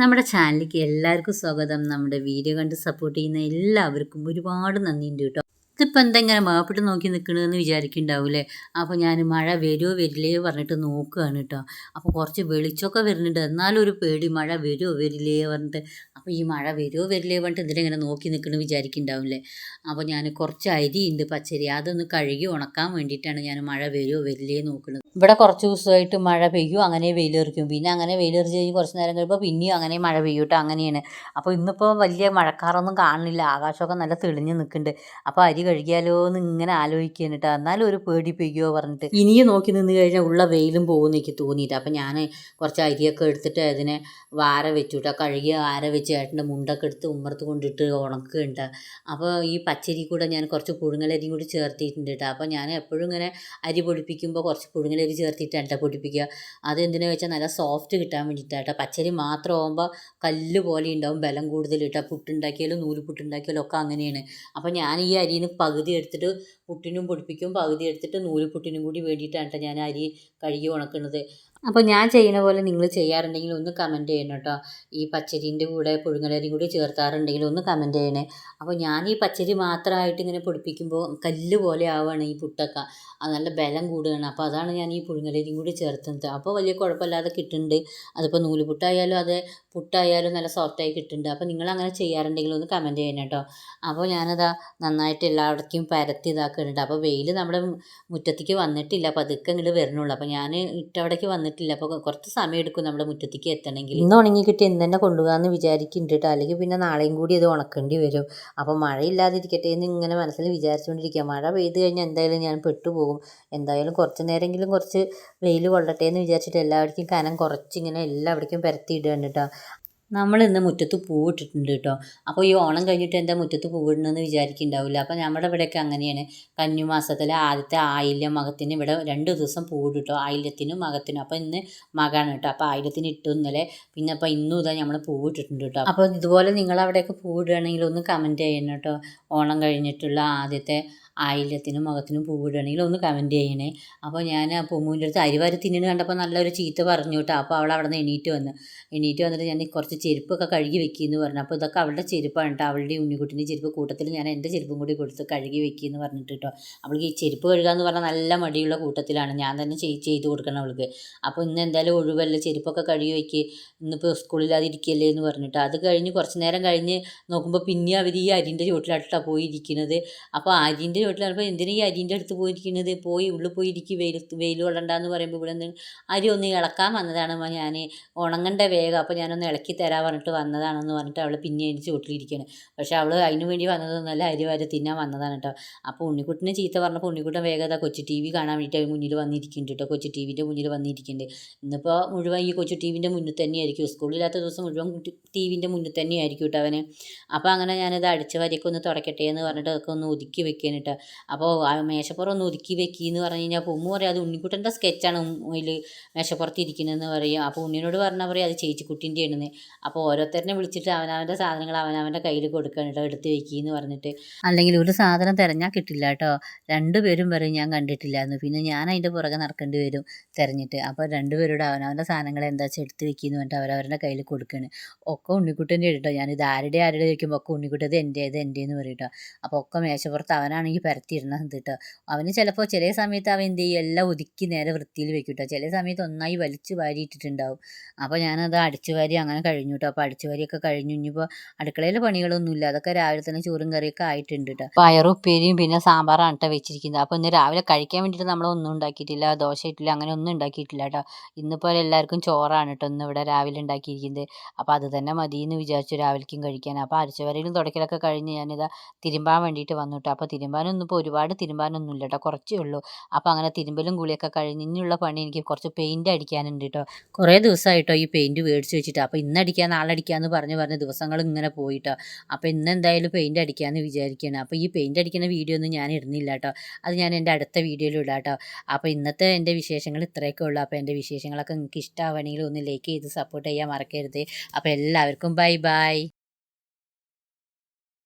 നമ്മുടെ ചാനലിലേക്ക് എല്ലാവർക്കും സ്വാഗതം. നമ്മുടെ വീഡിയോ കണ്ട് സപ്പോർട്ട് ചെയ്യുന്ന എല്ലാവർക്കും ഒരുപാട് നന്ദിയുണ്ട് കേട്ടോ. ഇതിപ്പോൾ എന്തെങ്കിലും മാപ്പിട്ട് നോക്കി നിൽക്കണമെന്ന് വിചാരിക്കുന്നുണ്ടാവില്ലേ? അപ്പോൾ ഞാൻ മഴ വരുമോ വരില്ലയോ പറഞ്ഞിട്ട് നോക്കുകയാണ് കേട്ടോ. അപ്പോൾ കുറച്ച് വെളിച്ചമൊക്കെ വരുന്നുണ്ട്. എന്നാലും ഒരു പേടി മഴ വരുമോ വരില്ലയോ പറഞ്ഞിട്ട് അപ്പോൾ ഈ മഴ വരുമോ വരില്ലേ പറഞ്ഞിട്ട് ഇതിലിങ്ങനെ നോക്കി നിൽക്കണമെന്ന് വിചാരിക്കുന്നുണ്ടാവില്ലേ അപ്പോൾ ഞാൻ കുറച്ച് അരി ഉണ്ട് പച്ചരി. അതൊന്ന് കഴുകി ഉണക്കാൻ വേണ്ടിയിട്ടാണ് ഞാൻ മഴ വരുമോ വരില്ലേ നോക്കുന്നത് ഇവിടെ കുറച്ച് ദിവസമായിട്ട് മഴ പെയ്യും അങ്ങനെ വെയിലെറിക്കും പിന്നെ അങ്ങനെ വെയിലെറിച്ച് കഴിഞ്ഞ് കുറച്ച് നേരം കഴിയുമ്പോൾ പിന്നെയും അങ്ങനെ മഴ പെയ്യും കേട്ടോ അങ്ങനെയാണ്. അപ്പോൾ ഇന്നിപ്പോൾ വലിയ മഴക്കാറൊന്നും കാണുന്നില്ല. ആകാശമൊക്കെ നല്ല തെളിഞ്ഞ് നിൽക്കുന്നുണ്ട് അപ്പോൾ അരി കഴുകിയാലോ എന്ന് ഇങ്ങനെ ആലോചിക്കുകയാണ് കേട്ടോ. എന്നാലും ഒരു പേടി പെയ്യുമോ പറഞ്ഞിട്ട്. ഇനിയും നോക്കി നിന്ന് കഴിഞ്ഞാൽ ഉള്ള വെയിലും പോകുമെന്ന് തോന്നിയിട്ട്. അപ്പോൾ ഞാൻ കുറച്ച് അരിയൊക്കെ എടുത്തിട്ട് അതിനെ വാര വെച്ചു കേട്ടോ. കഴുകിയ വാര വെച്ച് ഏട്ടന്റെ മുണ്ടൊക്കെ എടുത്ത് ഉമ്മർത്ത് കൊണ്ടിട്ട് ഉണക്കുന്നുണ്ട് അപ്പോൾ ഈ പച്ചരി കൂടെ ഞാൻ കുറച്ച് പുഴുങ്ങലരിയും കൂടി ചേർത്തിട്ടുണ്ട് കേട്ടോ. അപ്പോൾ ഞാൻ എപ്പോഴും ഇങ്ങനെ അരി പൊടിപ്പിക്കുമ്പോൾ കുറച്ച് പുഴുങ്ങലരി ചേർത്തിട്ട് ചേർത്തിട്ടാണ് പൊടിപ്പിക്കുക. അത് എന്തിനാ വെച്ചാൽ നല്ല സോഫ്റ്റ് കിട്ടാൻ വേണ്ടിയിട്ടാണ് കേട്ടോ. പച്ചരി മാത്രം ആകുമ്പോൾ കല്ല് പോലെ ഉണ്ടാവും ബലം കൂടുതൽ കേട്ടോ. പുട്ടുണ്ടാക്കിയാലും നൂൽ പുട്ടുണ്ടാക്കിയാലും ഒക്കെ അങ്ങനെയാണ്. അപ്പോൾ ഞാൻ ഈ അരിയിൽ നിന്ന് പകുതി എടുത്തിട്ട് പുട്ടിനും പൊടിപ്പിക്കും. പകുതി എടുത്തിട്ട് നൂൽ പുട്ടിനും കൂടി വേണ്ടിയിട്ടാണ് കേട്ടോ ഞാൻ അരി കഴുകി ഉണക്കുന്നത്. അപ്പോൾ ഞാൻ ചെയ്യുന്ന പോലെ നിങ്ങൾ ചെയ്യാറുണ്ടെങ്കിൽ ഒന്ന് കമന്റ് ചെയ്യണം കേട്ടോ. ഈ പച്ചരിന്റെ കൂടെ പുഴുങ്ങലരിയും കൂടി ചേർത്താറുണ്ടെങ്കിൽ ഒന്ന് കമന്റ് ചെയ്യണേ. അപ്പോൾ ഞാൻ ഈ പച്ചരി മാത്രമായിട്ട് ഇങ്ങനെ പൊടിപ്പിക്കുമ്പോൾ കല്ല് പോലെ ആവുകയാണ് ഈ പുട്ടൊക്കെ. അത് നല്ല ബലം കൂടുകയാണ്. അപ്പോൾ അതാണ് ഞാൻ ഈ പുഴുങ്ങലരിയും കൂടി ചേർത്തുന്നത്. അപ്പോൾ വലിയ കുഴപ്പമില്ലാതെ കിട്ടുന്നുണ്ട്. അതിപ്പോൾ നൂലുപുട്ടായാലും അത് പുട്ടായാലും നല്ല സോഫ്റ്റായി കിട്ടുന്നുണ്ട്. അപ്പോൾ നിങ്ങൾ അങ്ങനെ ചെയ്യാറുണ്ടെങ്കിൽ ഒന്ന് കമന്റ് ചെയ്യണം കേട്ടോ. അപ്പോൾ ഞാനതാ നന്നായിട്ട് എല്ലായിടത്തേക്കും പരത്തി ഇതാക്കുന്നുണ്ട്. അപ്പോൾ വെയിൽ നമ്മുടെ മുറ്റത്തേക്ക് വന്നിട്ടില്ല. അപ്പോൾ അതൊക്കെ ഇങ്ങോട്ട് വരണുള്ളൂ. അപ്പോൾ ഞാൻ ഇട്ടവിടേക്ക് വന്നിട്ടില്ല. അപ്പോൾ കുറച്ച് സമയം എടുക്കും നമ്മുടെ മുറ്റത്തേക്ക് എത്തണമെങ്കിൽ ഇന്ന് ഉണങ്ങി കിട്ടി ഇന്ന് തന്നെ കൊണ്ടുപോകാമെന്ന് വിചാരിക്കുന്നുണ്ട് കേട്ടോ. അല്ലെങ്കിൽ പിന്നെ നാളെയും കൂടി അത് ഉണക്കേണ്ടി വരും. അപ്പോൾ മഴയില്ലാതിരിക്കട്ടെ എന്ന് ഇങ്ങനെ മനസ്സിൽ വിചാരിച്ചുകൊണ്ടിരിക്കുക. മഴ പെയ്ത് കഴിഞ്ഞാൽ എന്തായാലും ഞാൻ പെട്ടുപോകും. എന്തായാലും കുറച്ച് നേരമെങ്കിലും കുറച്ച് വെയിൽ കൊള്ളട്ടെ എന്ന് വിചാരിച്ചിട്ട് എല്ലാവർക്കും കനം കുറച്ചിങ്ങനെ എല്ലാവിടേക്കും പരത്തി ഇടുകയാണ് കേട്ടോ. നമ്മൾ ഇന്ന് മുറ്റത്ത് പൂവിട്ടിട്ടുണ്ട് കേട്ടോ. അപ്പോൾ ഈ ഓണം കഴിഞ്ഞിട്ട് എന്താ മുറ്റത്ത് പൂവിടണമെന്ന് വിചാരിക്കുന്നുണ്ടാവില്ല അപ്പോൾ നമ്മുടെ ഇവിടെയൊക്കെ അങ്ങനെയാണ്. കന്നിമാസത്തിലെ ആദ്യത്തെ ആയില്യം മകത്തിന് ഇവിടെ രണ്ട് ദിവസം പൂവിടും കേട്ടോ ആയില്യത്തിനും മകത്തിനും. അപ്പോൾ ഇന്ന് മകാണ് കേട്ടോ. അപ്പോൾ ആയില്യത്തിന് ഇട്ടു ഇന്നലെ. പിന്നെ അപ്പോൾ ഇന്നും ഇതാ നമ്മൾ പൂവിട്ടിട്ടുണ്ട് കേട്ടോ. അപ്പോൾ ഇതുപോലെ നിങ്ങളവിടെയൊക്കെ പൂവിടുകയാണെങ്കിൽ ഒന്ന് കമന്റ് ചെയ്യണം കേട്ടോ. ഓണം കഴിഞ്ഞിട്ടുള്ള ആദ്യത്തെ ആയില്യത്തിനും മുഖത്തിനും പൂവിടുകയാണെങ്കിൽ ഒന്ന് കമന്റ് ചെയ്യണേ. അപ്പോൾ ഞാൻ പൊമ്മൂന്റെ അടുത്ത് അരിവാരി തിന്നിന് കണ്ടപ്പോൾ നല്ലൊരു ചീത്ത പറഞ്ഞു കേട്ടോ. അപ്പോൾ അവൾ അവിടെ നിന്ന് എണീറ്റ് വന്ന്. എണീറ്റ് വന്നിട്ട് ഞാൻ കുറച്ച് ചെരുപ്പൊക്കെ കഴുകി വെക്കിയെന്ന് പറഞ്ഞു. അപ്പോൾ ഇതൊക്കെ അവളുടെ ചെരുപ്പാണ് കേട്ടോ. അവളുടെ ഉണ്ണിക്കുട്ടിന്റെ ചെരുപ്പ് കൂട്ടത്തിൽ ഞാൻ എന്റെ ചെരുപ്പും കൂടി കൊടുത്ത് കഴുകി വെക്കിയെന്ന് പറഞ്ഞിട്ട് കേട്ടോ. അവൾക്ക് ഈ ചെരുപ്പ് കഴുകുക എന്ന് പറഞ്ഞാൽ നല്ല മടിയുള്ള കൂട്ടത്തിലാണ്. ഞാൻ തന്നെ ചെയ്ത് കൊടുക്കണം അവൾക്ക്. അപ്പോൾ ഇന്ന് എന്തായാലും ഒഴിവല്ല? ചെരുപ്പൊക്കെ കഴുകി വെക്ക്. ഇന്നിപ്പോൾ സ്കൂളില്ലാതിരിക്കല്ലേ എന്ന് പറഞ്ഞിട്ട്. അത് കഴിഞ്ഞ് കുറച്ച് നേരം കഴിഞ്ഞ് നോക്കുമ്പോൾ പിന്നെ അവർ ഈ അരിന്റെ ചുവട്ടിലായിട്ടാണ് പോയിരിക്കുന്നത്. അപ്പോൾ അരിന്റെ വീട്ടിൽ അപ്പോൾ എന്തിനാ ഈ അരിന്റെ അടുത്ത് പോയിരിക്കുന്നത് പോയി ഉള്ളിൽ പോയി ഇരിക്കും വെയിലത്ത് വെയിൽ കൊള്ളണ്ടെന്ന് പറയുമ്പോൾ ഇവിടെ നിന്ന് അരി ഒന്ന് ഇളക്കാൻ വന്നതാണ് ഞാൻ ഉണങ്ങണ്ട വേഗം. അപ്പോൾ ഞാനൊന്ന് ഇളക്കി തരാൻ പറഞ്ഞിട്ട് വന്നതാണെന്ന് പറഞ്ഞിട്ട് അവൾ പിന്നെ എണീച്ച് വീട്ടിലിരിക്കുകയാണ് പക്ഷേ അവൾ അതിനു വേണ്ടി വന്നതൊന്നുമല്ല അരി വരെ തിന്നാൻ വന്നതാണ് കേട്ടോ. അപ്പോൾ ഉണ്ണിക്കുട്ടിനെ ചീത്ത പറഞ്ഞപ്പോൾ ഉണ്ണിക്കുട്ടൻ വേഗം അതാ കൊച്ചു ടി വി കാണാൻ വേണ്ടിയിട്ട് മുന്നിൽ വന്നിരിക്കുന്നുണ്ട് കേട്ടോ. കൊച്ചു ടി വിന്റെ മുന്നിൽ വന്നിരിക്കുന്നുണ്ട്. ഇന്നിപ്പോൾ മുഴുവൻ ഈ കൊച്ചു ടി വിന്റെ മുന്നിൽ തന്നെയായിരിക്കും. സ്കൂളില്ലാത്ത ദിവസം മുഴുവൻ ടി വിന്റെ മുന്നിൽ തന്നെയായിരിക്കും കേട്ടോ അവന്. അപ്പോൾ അങ്ങനെ ഞാനത് അടിച്ച വരിയൊക്കെ ഒന്ന് തുടക്കട്ടെ എന്ന് പറഞ്ഞിട്ട് അതൊക്കെ ഒന്ന് ഒതുക്കി വെക്കാൻ അപ്പോൾ ആ മേശപ്പുറം ഒന്ന് ഒതുക്കി വെക്കി എന്ന് പറഞ്ഞു കഴിഞ്ഞാൽ അപ്പോൾ ഉമ്മ പറയും അത് ഉണ്ണിക്കുട്ടന്റെ സ്കെച്ചാണ് ഉമ്മയിൽ മേശപ്പുറത്ത് ഇരിക്കുന്നതെന്ന് പറയും. അപ്പോൾ ഉണ്ണിനോട് പറഞ്ഞാൽ പറയും അത് ചേച്ചിക്കുട്ടിന്റെ ആണെന്ന് അപ്പോൾ ഓരോരുത്തരനെ വിളിച്ചിട്ട് അവനവന്റെ സാധനങ്ങൾ അവനവന്റെ കയ്യിൽ കൊടുക്കണം കേട്ടോ എടുത്ത് വെക്കിയെന്ന് പറഞ്ഞിട്ട്. അല്ലെങ്കിൽ ഒരു സാധനം തിരഞ്ഞാൽ കിട്ടില്ല കേട്ടോ. രണ്ടുപേരും പറയും ഞാൻ കണ്ടിട്ടില്ല എന്ന് പിന്നെ ഞാൻ അതിന്റെ പുറകെ നടക്കേണ്ടി വരും തിരഞ്ഞിട്ട്. അപ്പോൾ രണ്ടുപേരോട് അവനവന്റെ സാധനങ്ങൾ എന്താ വെച്ചാൽ എടുത്ത് വെക്കിയെന്ന് പറഞ്ഞിട്ട് അവരവരുടെ കയ്യിൽ കൊടുക്കുകയാണ് ഒക്കെ ഉണ്ണിക്കുട്ടന്റെ കേട്ടോ. ഞാനിത് ആരുടെ ആരുടെ ചോദിക്കുമ്പോൾ ഒക്കെ ഉണ്ണിക്കുട്ടത് എന്റെ ഇത് എന്റെ എന്ന് പറയും കേട്ടോ. അപ്പോൾ ഒക്കെ മേശപ്പുറത്ത് അവനാണെങ്കിൽ പരത്തിയിടണം കേട്ടോ അവന് ചിലപ്പോൾ ചില സമയത്ത് അവൻ എന്ത് ചെയ്യും? എല്ലാം ഒതുക്കി നേരെ വൃത്തിയിൽ വെക്കും കേട്ടോ ചില സമയത്ത് ഒന്നായി വലിച്ചു വാരിയിട്ടിട്ടുണ്ടാവും. അപ്പോൾ ഞാനത് അടിച്ചു വാരി അങ്ങനെ കഴിഞ്ഞു കേട്ടോ അപ്പോൾ അടിച്ചു വാരിയൊക്കെ കഴിഞ്ഞു. ഇനിയിപ്പോൾ അടുക്കളയിലെ പണികളൊന്നുമില്ല. അതൊക്കെ രാവിലെ തന്നെ ചോറും കറിയൊക്കെ ആയിട്ടുണ്ട് കേട്ടോ പയറും ഉപ്പേരിയും പിന്നെ സാമ്പാറാണ് കേട്ടോ വെച്ചിരിക്കുന്നത്. അപ്പോൾ ഇന്ന് രാവിലെ കഴിക്കാൻ വേണ്ടിയിട്ട് നമ്മളൊന്നും ഉണ്ടാക്കിയിട്ടില്ല. ദോശ ഇട്ടില്ല. അങ്ങനെ ഒന്നും ഉണ്ടാക്കിയിട്ടില്ല കേട്ടോ ഇന്നിപ്പോൾ എല്ലാവർക്കും ചോറാണ് കേട്ടോ ഇന്ന് ഇവിടെ രാവിലെ ഉണ്ടാക്കിയിരിക്കുന്നത്. അപ്പോൾ അത് തന്നെ മതി എന്ന് വിചാരിച്ചു രാവിലേക്കും കഴിക്കാൻ. അപ്പോൾ അടിച്ചുവരയിലും തുടക്കലൊക്കെ കഴിഞ്ഞ് ഞാനിതാ തിരുമ്പാൻ വേണ്ടിയിട്ട് വന്നു കേട്ടോ അപ്പോൾ തിരുമ്പാനൊന്നും ഇപ്പോൾ ഒരുപാട് തിരുമ്പാനൊന്നും ഇല്ല കേട്ടോ കുറച്ചേ ഉള്ളൂ. അപ്പോൾ അങ്ങനെ തിരുമ്പലും കുളിയൊക്കെ കഴിഞ്ഞ് ഇനിയുള്ള പണി എനിക്ക് കുറച്ച് പെയിന്റ് അടിക്കാനുണ്ട് കേട്ടോ കുറേ ദിവസമായിട്ടോ ഈ പെയിന്റ് മേടിച്ച് വെച്ചിട്ട്. അപ്പോൾ ഇന്ന് അടിക്കാൻ നാളെ അടിക്കാമെന്ന് പറഞ്ഞ് പറഞ്ഞ് ദിവസങ്ങൾ ഇങ്ങനെ പോയിട്ടോ അപ്പോൾ ഇന്ന് എന്തായാലും പെയിന്റ് അടിക്കാമെന്ന് വിചാരിക്കുകയാണ് അപ്പോൾ ഈ പെയിന്റ് അടിക്കുന്ന വീഡിയോ ഒന്നും ഞാൻ ഇടുന്നില്ല കേട്ടോ അത് ഞാൻ എന്റെ അടുത്ത വീഡിയോയിൽ ഇടാം കേട്ടോ അപ്പോൾ ഇന്നത്തെ എന്റെ വിശേഷങ്ങൾ ഇത്രയൊക്കെ ഉള്ളൂ. അപ്പോൾ എന്റെ വിശേഷങ്ങളൊക്കെ നിങ്ങൾക്ക് ഇഷ്ടമാവണമെങ്കിൽ ഒന്ന് ലൈക്ക് ചെയ്ത് സപ്പോർട്ട് ചെയ്യാൻ മറക്കരുത്. അപ്പോൾ എല്ലാവർക്കും ബൈ ബൈ.